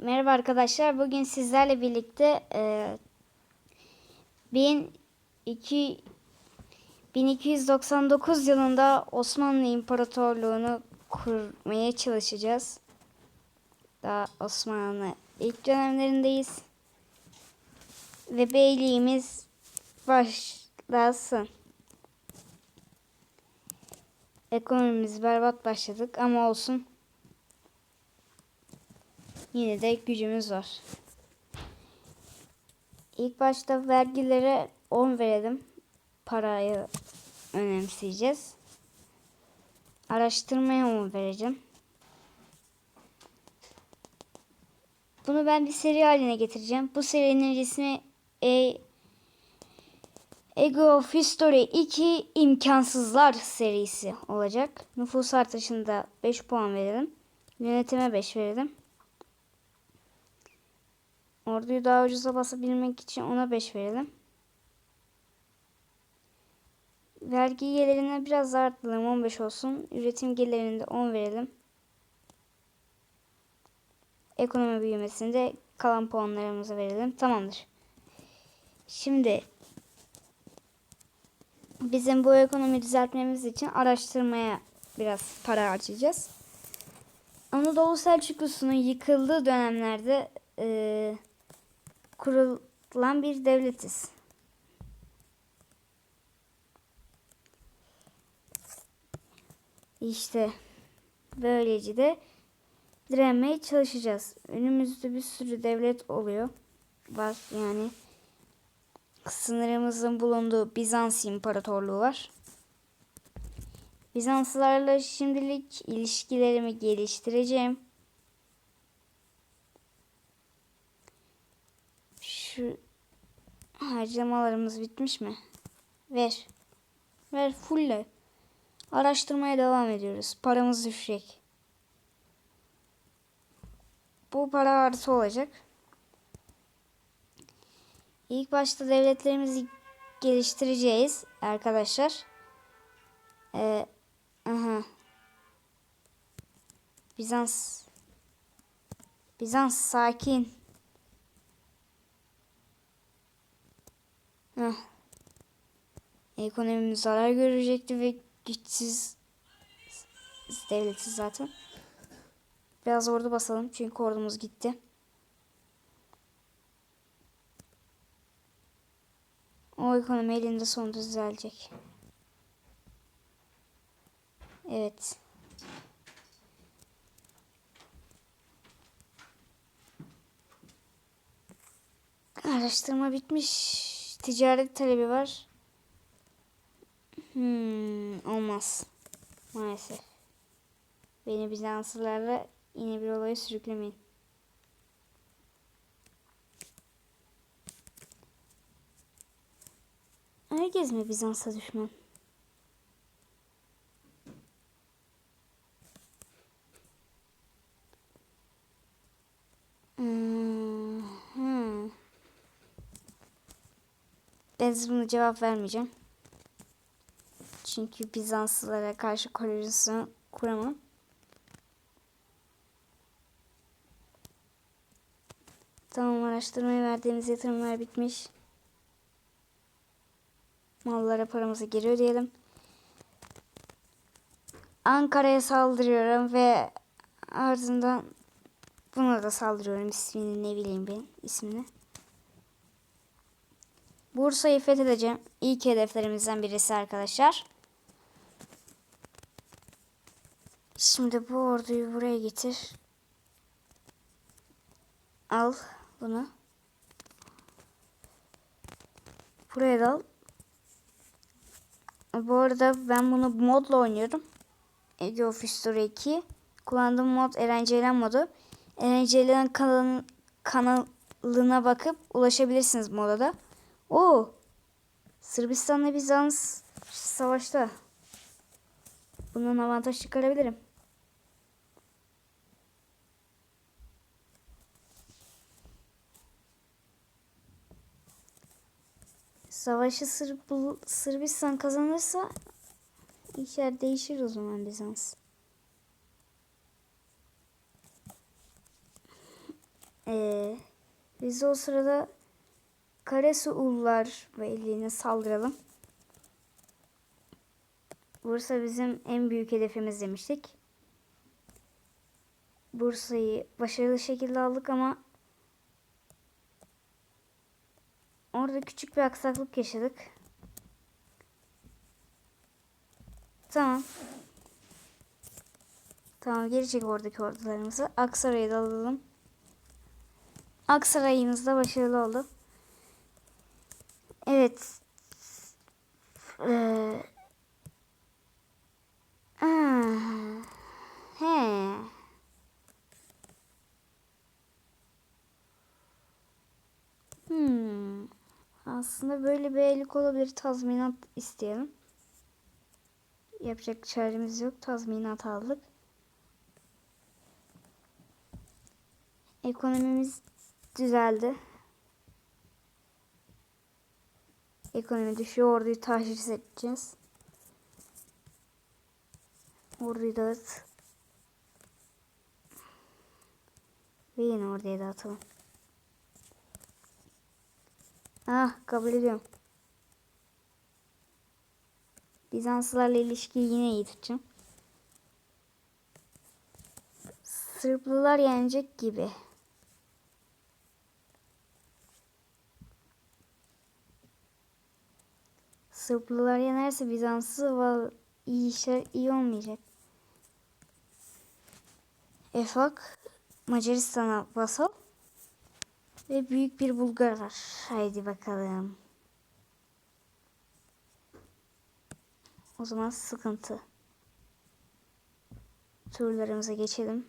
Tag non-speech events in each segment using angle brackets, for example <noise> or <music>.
Merhaba arkadaşlar. Bugün sizlerle birlikte e, 1002 1299 yılında Osmanlı İmparatorluğunu kurmaya çalışacağız. Daha Osmanlı ilk dönemlerindeyiz. Ve beyliğimiz başlasın. Ekonomimiz berbat başladık ama olsun. Yine de gücümüz var. İlk başta vergilere 10 verelim. Parayı önemseyeceğiz. Araştırmaya 10 vereceğim. Bunu ben bir seri haline getireceğim. Bu serinin ismi A Ego of History 2 imkansızlar serisi olacak. Nüfus artışında 5 puan verelim. Yönetime 5 verelim. Orduyu daha ucuza basabilmek için ona 5 verelim. Vergi gelirine biraz daha arttıralım 15 olsun. Üretim gelirinde 10 verelim. Ekonomi büyümesinde kalan puanlarımızı verelim. Tamamdır. Şimdi bizim bu ekonomi düzeltmemiz için araştırmaya biraz para harcayacağız. Anadolu Selçuklusu'nun yıkıldığı dönemlerde e, kurulan bir devletiz. İşte böylece de direnmeye çalışacağız. Önümüzde bir sürü devlet oluyor. Var yani sınırımızın bulunduğu Bizans İmparatorluğu var. Bizanslılarla şimdilik ilişkilerimi geliştireceğim. Şu harcamalarımız bitmiş mi? Ver. Ver fulle. Araştırmaya devam ediyoruz. Paramız düşecek. Bu para artı olacak. İlk başta devletlerimizi geliştireceğiz arkadaşlar. Ee, aha. Bizans Bizans sakin. Heh. Ekonomimiz zarar görecekti ve güçsüz devletiz zaten. Biraz ordu basalım çünkü ordumuz gitti. O ekonomi elinde sonunda düzelecek. Evet. Araştırma bitmiş. Ticaret talebi var. Hmm, olmaz. Maalesef. Beni Bizanslılarla yine bir olaya sürüklemeyin. Herkes mi Bizans'a düşman? Hmm, hmm. Ben buna cevap vermeyeceğim. Çünkü Bizanslılara karşı koalisyon kuramam. Tamam araştırmaya verdiğimiz yatırımlar bitmiş. Mallara paramızı geri ödeyelim. Ankara'ya saldırıyorum ve ardından buna da saldırıyorum ismini ne bileyim ben ismini. Bursa'yı fethedeceğim. İlk hedeflerimizden birisi arkadaşlar. Şimdi bu orduyu buraya getir. Al bunu. Buraya da al. Bu arada ben bunu modla oynuyorum. Age of History 2. Kullandığım mod Eren Ceylan modu. Eren Ceylan kanalın, kanalına bakıp ulaşabilirsiniz moda da. Oo. Sırbistan'la Bizans savaşta. Bundan avantaj çıkarabilirim. Savaşı Sırb Sırbistan kazanırsa işler değişir o zaman Bizans. Ee, biz o sırada Karasu Beyliği'ne saldıralım. Bursa bizim en büyük hedefimiz demiştik. Bursa'yı başarılı şekilde aldık ama orada küçük bir aksaklık yaşadık. Tamam. Tamam geri çek oradaki ordularımızı. Aksaray'ı da alalım. Aksaray'ımız da başarılı oldu. Evet. Ee, ah, he. Hmm. Aslında böyle bir ellik olabilir. Tazminat isteyelim. Yapacak çaremiz yok. Tazminat aldık. Ekonomimiz düzeldi. Ekonomi düşüyor. Orduyu tahsis edeceğiz. Orduyu dağıt. Ve yine orduya dağıtalım. Ah kabul ediyorum. Bizanslılarla ilişkiyi yine iyi tutacağım. Sırplılar yenecek gibi. Sırplılar yenerse Bizans'ı iyi işler iyi olmayacak. Efak Macaristan'a vasal ve büyük bir Bulgar var. Haydi bakalım. O zaman sıkıntı. Turlarımıza geçelim.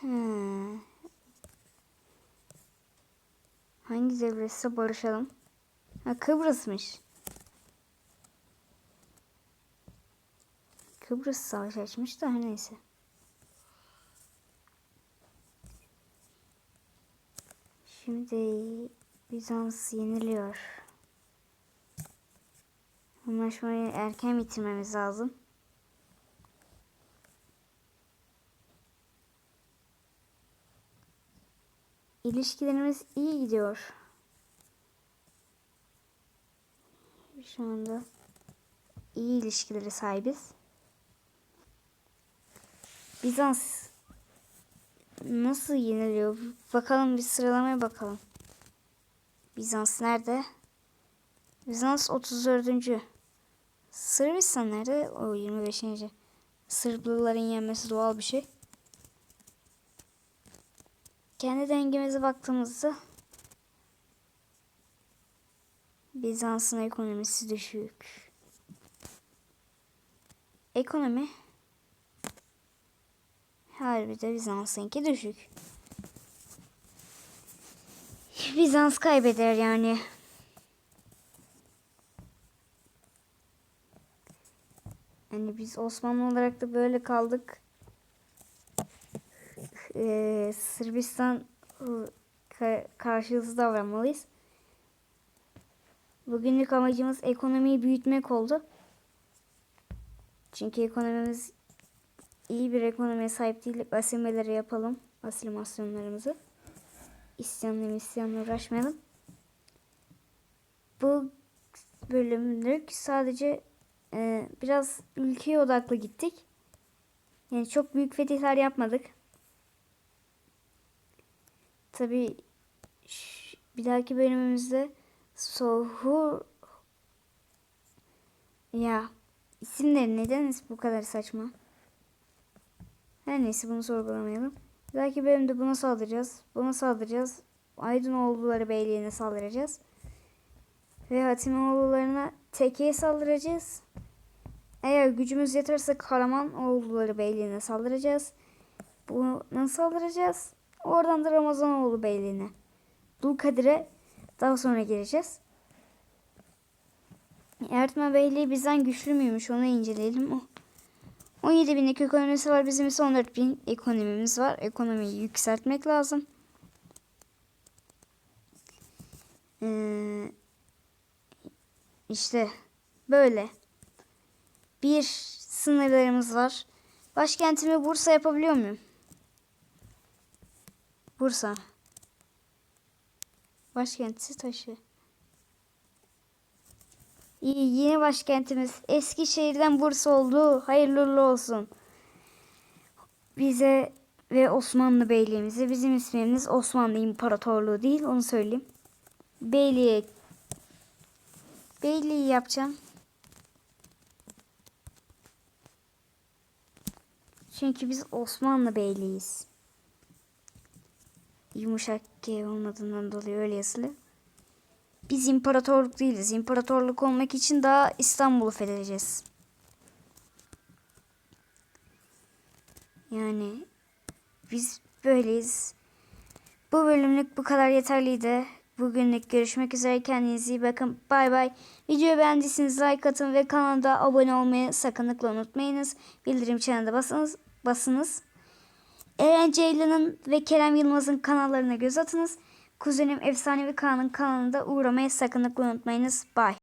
Hmm. Hangi devletse barışalım? Ha Kıbrıs'mış. Kıbrıs savaş açmış da her neyse. Şimdi Bizans yeniliyor. Anlaşmayı erken bitirmemiz lazım. İlişkilerimiz iyi gidiyor. Şu anda iyi ilişkileri sahibiz. Bizans nasıl yeniliyor? Bakalım bir sıralamaya bakalım. Bizans nerede? Bizans 34. Sırbistan nerede? O 25. Sırplıların yenmesi doğal bir şey. Kendi dengemize baktığımızda Bizans'ın ekonomisi düşük. Ekonomi harbi de Bizans'ınki düşük. <laughs> Bizans kaybeder yani. Yani biz Osmanlı olarak da böyle kaldık. Ee, Sırbistan ka karşılıksız davranmalıyız. Bugünlük amacımız ekonomiyi büyütmek oldu. Çünkü ekonomimiz iyi bir ekonomiye sahip değil. Asimeleri yapalım. Asimilasyonlarımızı. İsyanla isyanla uğraşmayalım. Bu bölümlük sadece e, biraz ülkeye odaklı gittik. Yani çok büyük fetihler yapmadık. Tabi bir dahaki bölümümüzde Sohur ya isimleri neden bu kadar saçma? Her neyse bunu sorgulamayalım. Bir dahaki bölümde buna saldıracağız. Buna saldıracağız. Aydınoğulları Beyliği'ne saldıracağız. Ve Hatimoğullarına tekeye saldıracağız. Eğer gücümüz yeterse Karamanoğulları Beyliği'ne saldıracağız. Buna saldıracağız. Oradan da Ramazanoğlu Beyliği'ne. Dulkadir'e daha sonra gireceğiz. Ertuğrul Beyliği bizden güçlü müymüş onu inceleyelim. 17 binlik ekonomisi var. Bizim ise 14 bin ekonomimiz var. Ekonomiyi yükseltmek lazım. Ee, işte böyle. Bir sınırlarımız var. Başkentimi Bursa yapabiliyor muyum? Bursa. Başkenti taşı. İyi yeni başkentimiz Eskişehir'den Bursa oldu. Hayırlı olsun. Bize ve Osmanlı Beyliğimize bizim ismimiz Osmanlı İmparatorluğu değil onu söyleyeyim. Beyliğe Beyliği yapacağım. Çünkü biz Osmanlı Beyliğiyiz. Yumuşak G olmadığından dolayı öyle yazılı. Biz imparatorluk değiliz. İmparatorluk olmak için daha İstanbul'u fethedeceğiz. Yani biz böyleyiz. Bu bölümlük bu kadar yeterliydi. Bugünlük görüşmek üzere. Kendinize iyi bakın. Bay bay. Videoyu beğendiyseniz like atın ve kanalda abone olmayı sakınlıkla unutmayınız. Bildirim çanına basınız. basınız. Eren Ceylan'ın ve Kerem Yılmaz'ın kanallarına göz atınız. Kuzenim Efsanevi Kaan'ın kanalında uğramayı sakınlıkla unutmayınız. Bye.